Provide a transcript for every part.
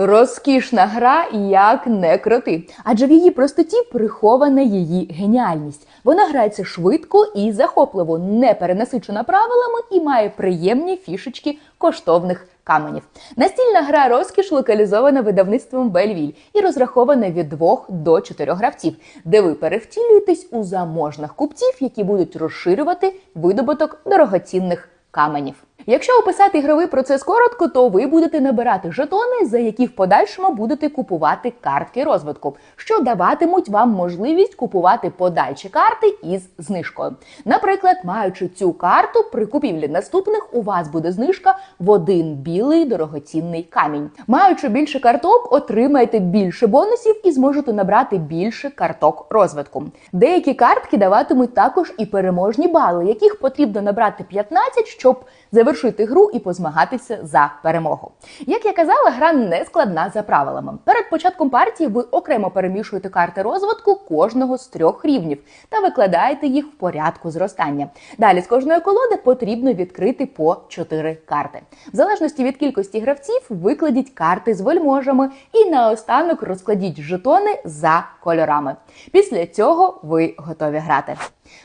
Розкішна гра, як не крути. Адже в її простоті прихована її геніальність. Вона грається швидко і захопливо, не перенасичена правилами і має приємні фішечки коштовних каменів. Настільна гра розкіш локалізована видавництвом Бельвіль і розрахована від 2 до 4 гравців, де ви перевтілюєтесь у заможних купців, які будуть розширювати видобуток дорогоцінних каменів. Якщо описати ігровий процес коротко, то ви будете набирати жетони, за які в подальшому будете купувати картки розвитку, що даватимуть вам можливість купувати подальші карти із знижкою. Наприклад, маючи цю карту, при купівлі наступних у вас буде знижка в один білий дорогоцінний камінь. Маючи більше карток, отримаєте більше бонусів і зможете набрати більше карток розвитку. Деякі картки даватимуть також і переможні бали, яких потрібно набрати 15, щоб завершити гру і позмагатися за перемогу. Як я казала, гра не складна за правилами. Перед початком партії ви окремо перемішуєте карти розвитку кожного з трьох рівнів та викладаєте їх в порядку зростання. Далі з кожної колоди потрібно відкрити по 4 карти. В залежності від кількості гравців викладіть карти з вельможами і наостанок розкладіть жетони за кольорами. Після цього ви готові грати.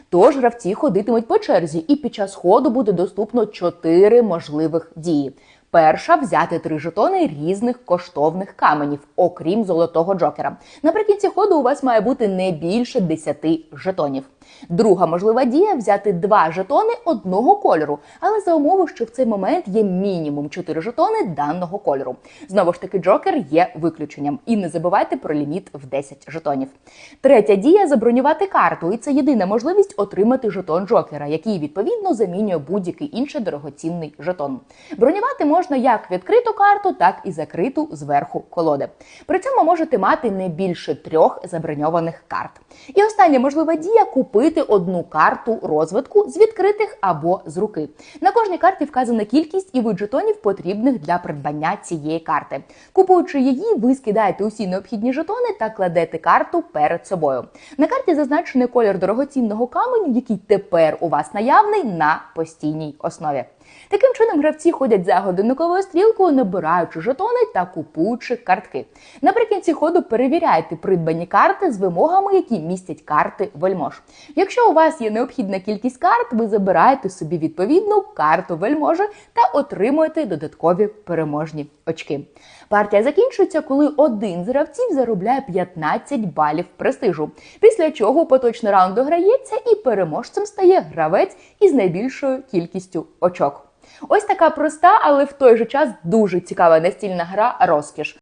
Тож гравці ходитимуть по черзі, і під час ходу буде доступно чотири можливих дії. Перша взяти три жетони різних коштовних каменів, окрім золотого джокера. Наприкінці ходу у вас має бути не більше 10 жетонів. Друга можлива дія взяти два жетони одного кольору, але за умови, що в цей момент є мінімум 4 жетони даного кольору. Знову ж таки, джокер є виключенням. І не забувайте про ліміт в 10 жетонів. Третя дія забронювати карту, і це єдина можливість отримати жетон джокера, який відповідно замінює будь-який інший дорогоцінний жетон. Бронювати можна як відкриту карту, так і закриту зверху колоди. При цьому можете мати не більше трьох заброньованих карт. І остання можлива дія купити одну карту розвитку з відкритих або з руки. На кожній карті вказана кількість і вид жетонів потрібних для придбання цієї карти. Купуючи її, ви скидаєте усі необхідні жетони та кладете карту перед собою. На карті зазначений колір дорогоцінного каменю, який тепер у вас наявний на постійній основі. Таким чином, гравці ходять за годинниковою стрілкою, набираючи жетони та купуючи картки. Наприкінці ходу перевіряйте придбані карти з вимогами, які містять карти вельмож. Якщо у вас є необхідна кількість карт, ви забираєте собі відповідну карту вельможі та отримуєте додаткові переможні очки. Партія закінчується, коли один з гравців заробляє 15 балів престижу. Після чого поточний раунд дограється і переможцем стає гравець із найбільшою кількістю очок. Ось така проста, але в той же час дуже цікава настільна гра розкіш.